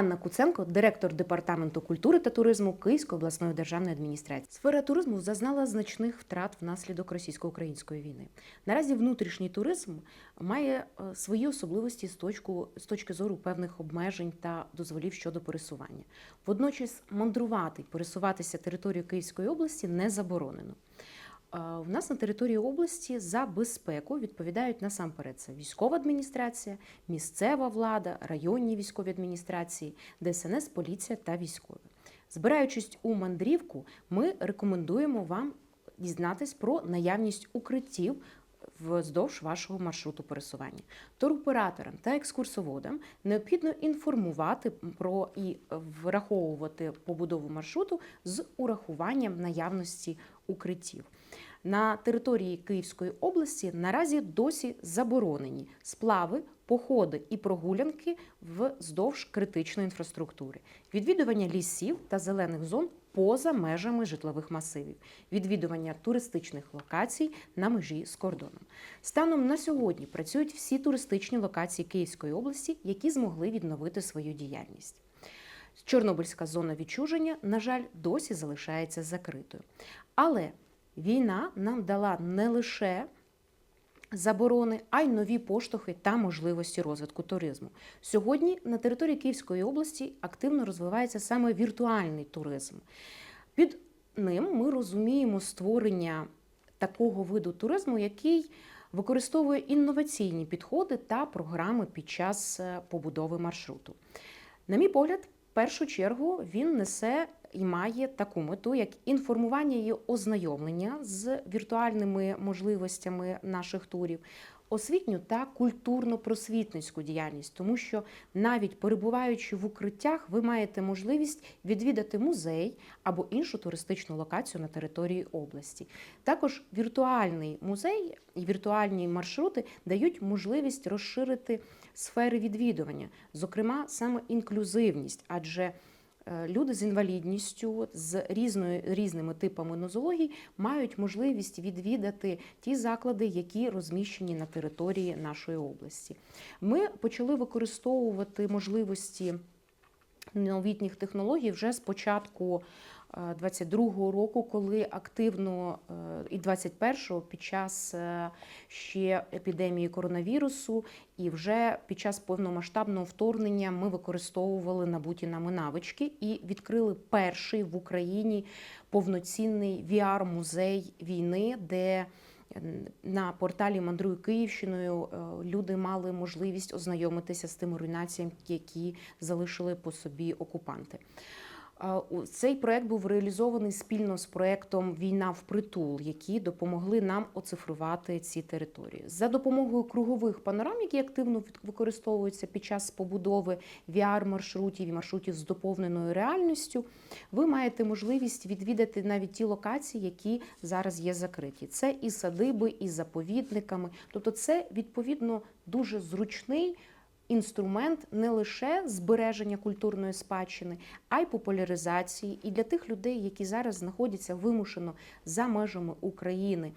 Анна Куценко, директор департаменту культури та туризму Київської обласної державної адміністрації. Сфера туризму зазнала значних втрат внаслідок російсько-української війни. Наразі внутрішній туризм має е, свої особливості з точку з точки зору певних обмежень та дозволів щодо пересування. Водночас мандрувати, пересуватися територією Київської області не заборонено. Е, В нас на території області за безпеку відповідають насамперед це військова адміністрація, місцева влада, районні військові адміністрації, ДСНС, поліція та військові. Збираючись у мандрівку, ми рекомендуємо вам дізнатись про наявність укриттів вздовж вашого маршруту пересування. Туроператорам та екскурсоводам необхідно інформувати про і враховувати побудову маршруту з урахуванням наявності укриттів. На території Київської області наразі досі заборонені сплави, походи і прогулянки вздовж критичної інфраструктури, відвідування лісів та зелених зон поза межами житлових масивів, відвідування туристичних локацій на межі з кордоном. Станом на сьогодні працюють всі туристичні локації Київської області, які змогли відновити свою діяльність. Чорнобильська зона відчуження, на жаль, досі залишається закритою. Але війна нам дала не лише заборони, а й нові поштовхи та можливості розвитку туризму. Сьогодні на території Київської області активно розвивається саме віртуальний туризм. Під ним ми розуміємо створення такого виду туризму, який використовує інноваційні підходи та програми під час е, побудови маршруту. На мій погляд, в першу чергу він несе і має таку мету, як інформування і ознайомлення з віртуальними можливостями наших турів, освітню та культурно-просвітницьку діяльність, тому що навіть перебуваючи в укриттях, ви маєте можливість відвідати музей або іншу туристичну локацію на території області. Також віртуальний музей і віртуальні маршрути дають можливість розширити сфери відвідування, зокрема саме інклюзивність, адже Люди з інвалідністю, з різною, різними типами нозологій мають можливість відвідати ті заклади, які розміщені на території нашої області. Ми почали використовувати можливості новітніх технологій вже з початку 22-го року, коли активно е, і 21-го під час е, ще епідемії коронавірусу, і вже під час повномасштабного вторгнення ми використовували набуті нами навички і відкрили перший в Україні повноцінний VR-музей війни, де на порталі Мандруй Київщиною е, люди мали можливість ознайомитися з тими руйнаціями, які залишили по собі окупанти. Цей проект був реалізований спільно з проектом Війна в притул, які допомогли нам оцифрувати ці території. За допомогою кругових панорам, які активно використовуються під час побудови VR-маршрутів і маршрутів з доповненою реальністю, ви маєте можливість відвідати навіть ті локації, які зараз є закриті. Це і садиби, і заповідниками. Тобто, це відповідно дуже зручний інструмент не лише збереження культурної спадщини, а й популяризації. І для тих людей, які зараз знаходяться вимушено за межами України,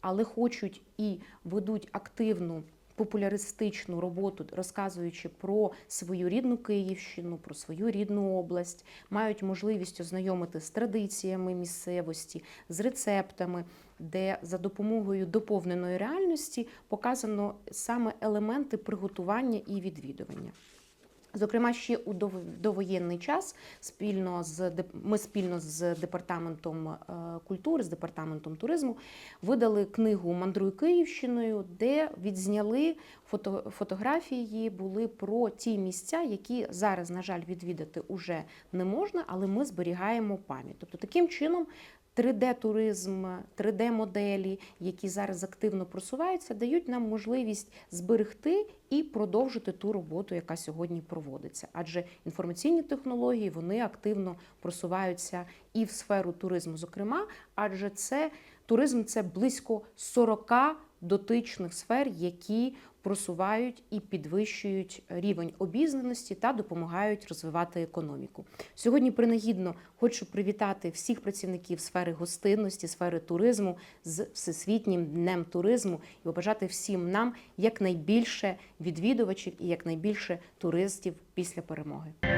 але хочуть і ведуть активну. Популяристичну роботу, розказуючи про свою рідну Київщину, про свою рідну область, мають можливість ознайомити з традиціями місцевості, з рецептами, де за допомогою доповненої реальності показано саме елементи приготування і відвідування. Зокрема, ще у дов- довоєнний час спільно з ми спільно з департаментом е, культури, з департаментом туризму видали книгу Мандруй Київщиною, де відзняли фото, фотографії були про ті місця, які зараз, на жаль, відвідати уже не можна, але ми зберігаємо пам'ять. Тобто таким чином 3D-туризм, 3D-моделі, які зараз активно просуваються, дають нам можливість зберегти і продовжити ту роботу, яка сьогодні проводиться. Адже інформаційні технології вони активно просуваються і в сферу туризму, зокрема, адже це туризм це близько 40 дотичних сфер, які просувають і підвищують рівень обізнаності та допомагають розвивати економіку. Сьогодні принагідно хочу привітати всіх працівників сфери гостинності, сфери туризму з Всесвітнім днем туризму і побажати всім нам якнайбільше відвідувачів і якнайбільше туристів після перемоги.